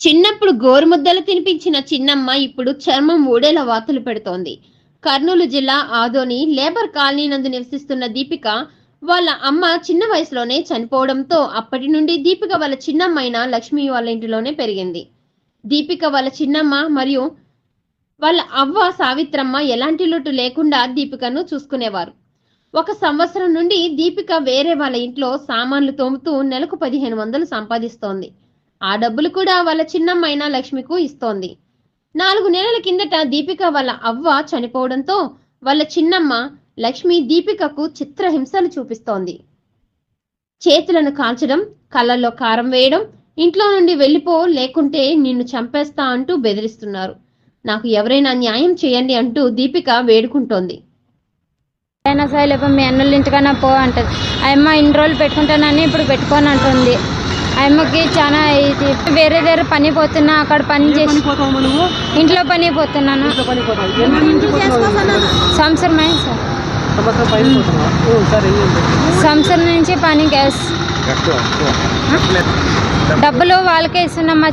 చిన్నప్పుడు గోరుముద్దలు తినిపించిన చిన్నమ్మ ఇప్పుడు చర్మం ఊడేల వార్తలు పెడుతోంది. కర్నూలు జిల్లా ఆదోని లేబర్ కాలనీ నందు నివసిస్తున్న దీపిక వాళ్ళ అమ్మ చిన్న వయసులోనే చనిపోవడంతో అప్పటి నుండి దీపిక వాళ్ళ చిన్నమ్మైన లక్ష్మి వాళ్ళ ఇంటిలోనే పెరిగింది. దీపిక వాళ్ళ చిన్నమ్మ మరియు వాళ్ళ అవ్వ సావిత్రమ్మ ఎలాంటి లోటు లేకుండా దీపికను చూసుకునేవారు. ఒక సంవత్సరం నుండి దీపిక వేరే వాళ్ళ ఇంట్లో సామాన్లు తోముతూ నెలకు పదిహేను వందలు సంపాదిస్తోంది. ఆ డబ్బులు కూడా వాళ్ళ చిన్నమ్మైన లక్ష్మికు ఇస్తోంది. నాలుగు నెలల కిందట దీపిక వాళ్ళ అవ్వ చనిపోవడంతో వాళ్ళ చిన్నమ్మ లక్ష్మి దీపికకు చిత్రహింసలు చూపిస్తోంది. చేతులను కాల్చడం కళ్ళల్లో కారం వేయడం ఇంట్లో నుండి వెళ్ళిపో లేకుంటే నిన్ను చంపేస్తా అంటూ బెదిరిస్తున్నారు. నాకు ఎవరైనా న్యాయం చేయండి అంటూ దీపిక వేడుకుంటోంది. అయినా సరే లేకపోతే మీ అన్నోళ్ళ ఇంటికైనా పో అంటది. అమ్మ ఇన్ని రోజులు పెట్టుకుంటానని ఇప్పుడు పెట్టుకోనంటుంది. అమ్మకి చాలా ఇది. వేరే వేరే పని పోతున్నా అక్కడ పని చేసి ఇంట్లో పని పోతున్నాను. సంవత్సరం అయింది సార్. సంవత్సరం నుంచి పని గ్యాస్. డబ్బులు వాళ్ళకే ఇస్తున్నాం మా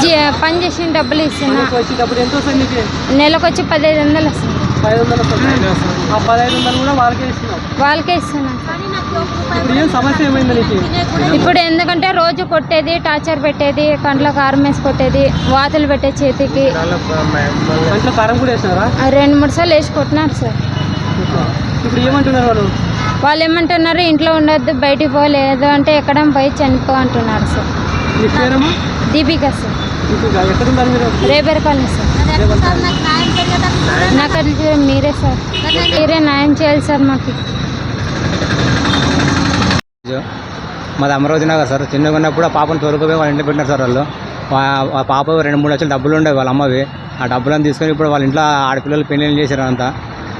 జీ- పని చేసిన డబ్బులు ఇస్తున్నా. నెలకు వచ్చి పదిహేను వందలు వస్తుంది పది వందలు వస్తుంది ఆ పదహైదు వందలు కూడా వాళ్ళకే ఇస్తున్నా. ఇప్పుడు ఏం సమస్య ఏమైంది నీకు? ఇప్పుడు ఎందుకంటే రోజు కొట్టేది టార్చర్ పెట్టేది కంట్లో కారం వేసి కొట్టేది వాతలు పెట్టే చేతికి. ఇంట్లో కారం కూడా వేసినారా? ఆ రెండు మూడు సార్లు వేసి కొట్టినారు సార్. ఇప్పుడు ఏమంటున్నారు వాళ్ళు? వాళ్ళు ఏమంటున్నారు ఇంట్లో ఉండొద్దు బయటికి పో లేదు అంటే ఎక్కడ పోయి చనిపో అంటున్నారు sir. Deepika sir. Colony sir. నాకు మీరే సార్. మీరే న్యాయం చేయాలి సార్ మాకు. మాది అమరావతి నగర్ సార్. చిన్నగా ఉన్నప్పుడు ఆ పాపను తోలుకుపోయి వాళ్ళ ఇంట్లో పెట్టినారు సార్ వాళ్ళు. ఆ పాప రెండు మూడు లక్షలు డబ్బులు ఉండేవి వాళ్ళ అమ్మవి. ఆ డబ్బులను తీసుకొని ఇప్పుడు వాళ్ళ ఇంట్లో ఆడపిల్లలు పెళ్ళిళ్ళు చేశారు అంతా.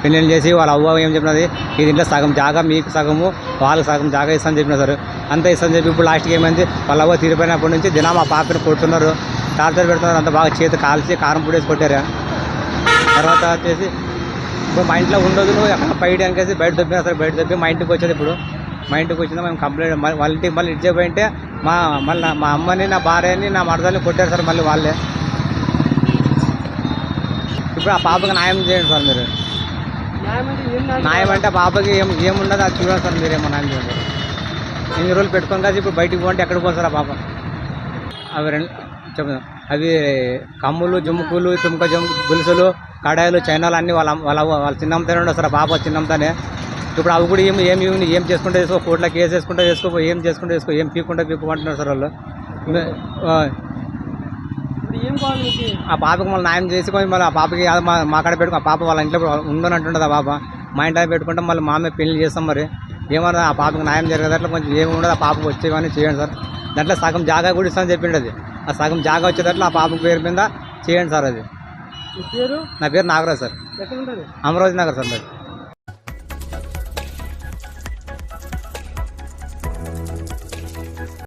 పెళ్ళిళ్ళు చేసి వాళ్ళ అవ్వ ఏం చెప్పినది? ఇది ఇంట్లో సగం జాగా మీకు సగము వాళ్ళకి సగం జాగా ఇస్తాను చెప్పిన సార్. అంతా ఇస్తాను చెప్పి ఇప్పుడు లాస్ట్కి ఏమైంది? వాళ్ళ అవ్వ తీరిపోయినప్పటి నుంచి దినం ఆ పాపని కొడుతున్నారు. టార్చర్ పెడుతున్నారు అంత బాగా చేతి కాల్చి కారం పొడేసి కొట్టారు. తర్వాత వచ్చేసి ఇప్పుడు మా ఇంట్లో ఉండదు నువ్వు ఎక్కడ బయట వెనకేసి బయట దొబ్బినా సరే బయట దొబ్బి మా ఇంటికి వచ్చేది ఇప్పుడు. మా ఇంటికి వచ్చిందా మేము కంప్లైంట్ మళ్ళీ వాళ్ళ ఇంటికి మళ్ళీ ఇచ్చేపోయింటే మా మళ్ళీ మా అమ్మని నా భార్యని నా మరదల్ని కొట్టారు సార్ మళ్ళీ వాళ్ళే. ఇప్పుడు ఆ పాపకి న్యాయం చేయండి సార్ మీరు. న్యాయం అంటే ఆ పాపకి ఏం ఏముండదు అది చూడండి సార్ మీరేమో న్యాయం చేయండి. ఇన్ని రోజులు పెట్టుకొని కాదు ఇప్పుడు బయటికి పోంటే ఎక్కడికి పోతారు ఆ పాప. అవి రెండు అవి కమ్ములు జుమ్ముకులు తుమ్క జుమ్ గులుసులు కడాయిలు చైనాలు అన్నీ వాళ్ళ వాళ్ళ వాళ్ళ చిన్నమ్మతోనే ఉండదు సార్ పాప చిన్నమ్మతోనే ఇప్పుడు అవి కూడా ఏం ఏం ఏం ఏం చేసుకుంటే చేసుకో కోట్ల కేసు వేసుకుంటే వేసుకో ఏం చేసుకుంటే వేసుకో ఏం పీక్కుంటే పీక్కుంటున్నారు సార్ వాళ్ళు ఆ, ఏం కావాలి ఆ పాపకి మళ్ళీ న్యాయం చేసుకొని మళ్ళీ ఆ పాపకి మా మా కాడ పెట్టుకో ఆ పాప వాళ్ళ ఇంట్లో ఉందని అంటుండదు ఆ పాప మా ఇంట్లో పెట్టుకుంటే మళ్ళీ మా అమ్మే పెళ్ళి చేస్తాం మరి ఏమన్నా ఆ పాపకి న్యాయం జరగదు అట్లా కొంచెం ఏమి ఉండదు ఆ పాపకు వచ్చేవన్నీ చేయండి సార్ దాంట్లో సగం జాగా కూడా ఇస్తామని చెప్పిండు అది ఆ సగం జాగా వచ్చేటట్లు ఆ పాప పేరు మీద చేయండి సార్ అది. నీ పేరు? నా పేరు నాగరాజ్ సార్. అమరావతి నగర్ సార్ మరి